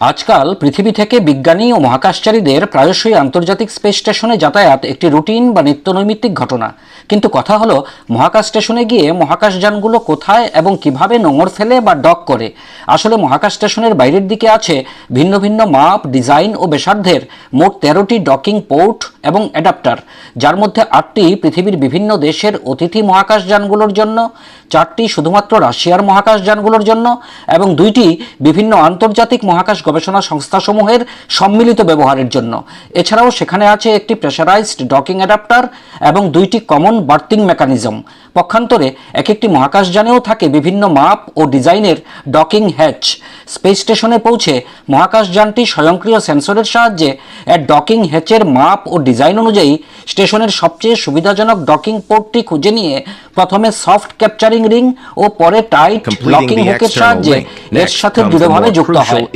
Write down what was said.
আজকাল পৃথিবী থেকে বিজ্ঞানী ও মহাকাশচারীদের প্রায়শই আন্তর্জাতিক স্পেস স্টেশনে যাতায়াত একটি রুটিন বা নিত্যনৈমিত্তিক ঘটনা। কিন্তু কথা হলো, মহাকাশ স্টেশনে গিয়ে মহাকাশযানগুলো কোথায় এবং কীভাবে নোংর ফেলে বা ডক করে? আসলে মহাকাশ স্টেশনের বাইরের দিকে আছে ভিন্ন ভিন্ন মাপ, ডিজাইন ও বেসার্ধের মোট তেরোটি ডকিং পোর্ট এবং অ্যাডাপ্টার, যার মধ্যে আটটি পৃথিবীর বিভিন্ন দেশের অতিথি মহাকাশযানগুলোর জন্য, চারটি শুধুমাত্র রাশিয়ার মহাকাশযানগুলোর জন্য এবং দুইটি বিভিন্ন আন্তর্জাতিক মহাকাশ গবেষণা সংস্থাসমূহের সম্মিলিত ব্যবহারের জন্য। এছাড়াও সেখানে আছে একটি প্রেশারাইজড ডকিং অ্যাডাপ্টার এবং দুইটি কমন বার্থিং মেকানিজম। পক্ষান্তরে এক একটি মহাকাশযানেও থাকে বিভিন্ন মাপ ও ডিজাইনের ডকিং হ্যাচ। স্পেস স্টেশনে পৌঁছে মহাকাশযানটি স্বয়ংক্রিয় সেন্সরের সাহায্যে ডকিং হ্যাচের মাপ ও ডিজাইন অনুযায়ী স্টেশনের সবচেয়ে সুবিধাজনক ডকিং পোর্টটি খুঁজে নিয়ে প্রথমে সফট ক্যাপচারিং রিং ও পরে টাইট লকিং হুকের সাহায্যে এর সাথে দৃঢ়ভাবে যুক্ত হয়।